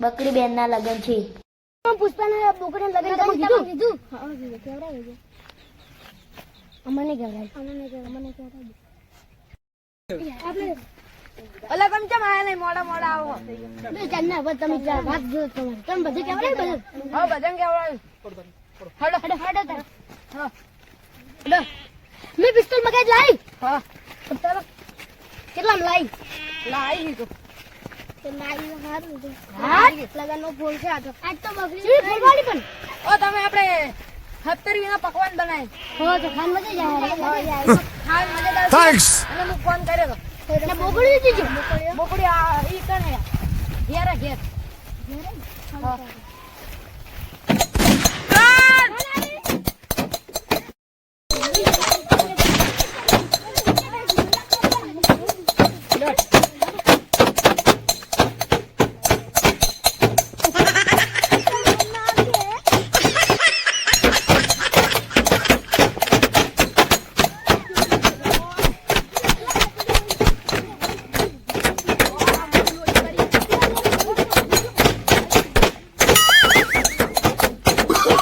બકરી બેન ના લગ્ન છે. પુષ્પાના બોકડીના લગ્ન કીધું? કીધું? કેવડાવી દે અમને કેવડાવી અમને કેવડાવી અમને કેવડાવી આપણે અલા તમે કેમ આયા નહીં? મોડા મોડા આવો. હવે તમે જા- વાત જો તમારી તમે બધે કેવડાવી બધે? હવે બધાને કેવડાવ્યું હડો. હડો હડો તાર. હા. હડો. મેં પિસ્તોલ મગાઈ લાઈ હા. કેટલામાં લાઈ લાઈ તો Thanks. અને હું ફોન કર્યો હતો બોકડી દીજો બોકડી આ ઈ કને ઘેર હે, ઘેર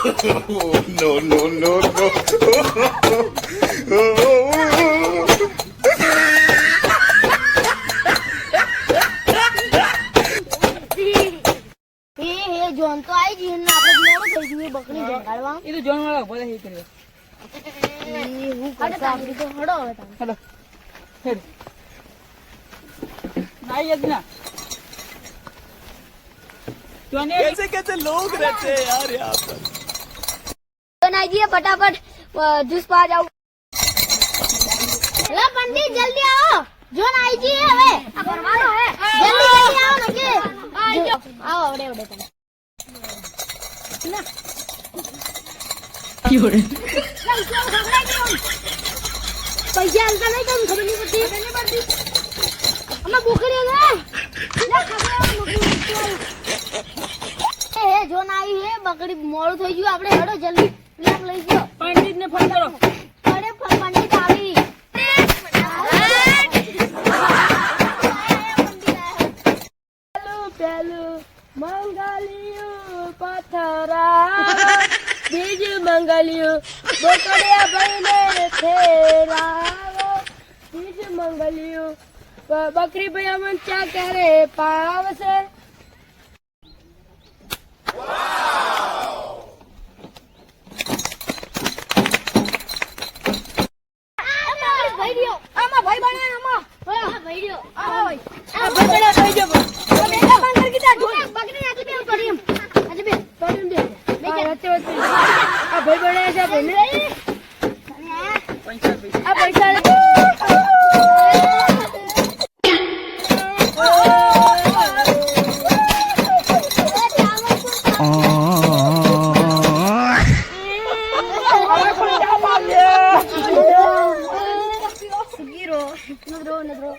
Oh, no, no, no, no. એ હે જોન તો આઈ ગઈ ને આપણે મોડું થઈ ગયું એ બકરી જગાડવા ઈ તો જોન વાળા બોલે હી કર્યો એ હું કરતો આપડી તો હડો હવે તમે હેલો હેડ નાઈ જ ના જોને कैसे कैसे लोग रहते हैं यार यहाँ पर તો દઈએ ફટાફટ જ્યુસ પા જાવ. લે પંડિત જલ્દી આવો. જોન આઈ જઈએ હવે. જલ્દી જલ્દી આવો ને કે આવો આવડે આવડે તમે. ના પૈસા હાલતા નહીં તમને ખબર નહીં પડતી? ખબર નહીં પડતી. અમે બોકરી ને? જોન આવી હે. બકરી મોડું થઈ ગયું. આપણે હેડો જલ્દી. લઈ ગયો પંડિત ને ફોન કરો. અરે પંડિત આવી. પેલું પેલું મંગલિયું પથરા. બીજું મંગલિયું બોકડિયા ભાઈને ફેરાવો. બીજું મંગલિયું બકરી ભાઈ અમન ચા ક્યારે પાવશે ભાઈ રહ્યો આમાં ભાઈ બને આમાં હા ભાઈ રહ્યો આમાં ભાઈ આ ભાઈ બને ભાઈ જો તમે એના બંધ કરી દીધા બકરી નાખી દે પડી એમ આજે બે પડી એમ દે આ વચ્ચે વચ્ચે આ ભાઈ બને છે ભાઈ આ પૈસા લે. ગીરો નગરો નગરો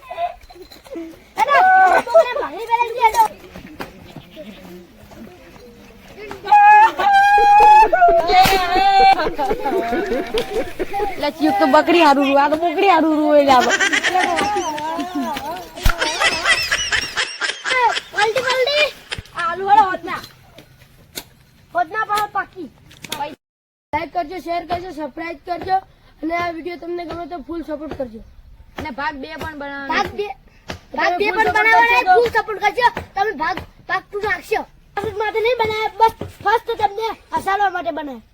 અરે દે તો બકરી હારું રૂ આ તો બકરી હારું રૂ એ જાવ પલટી. પલટી આલુ વાળો હોતના હોદના પાવ પાકી. લાઈક કરજો શેર કરજો સબસ્ક્રાઇબ કરજો અને આ વીડિયો તમને ગમે તો ફૂલ સપોર્ટ કરજો. અને ભાગ બે પણ બનાવવાનો ભાગ બે ભાગ બે પણ બનાવવાનો ફૂલ સપોર્ટ કરજો. તમે ભાગ ભાગ ટુ નાખશો માટે નહીં બનાવ્યા બસ ફર્સ્ટ તમને હસાવવા માટે બનાવ્યા.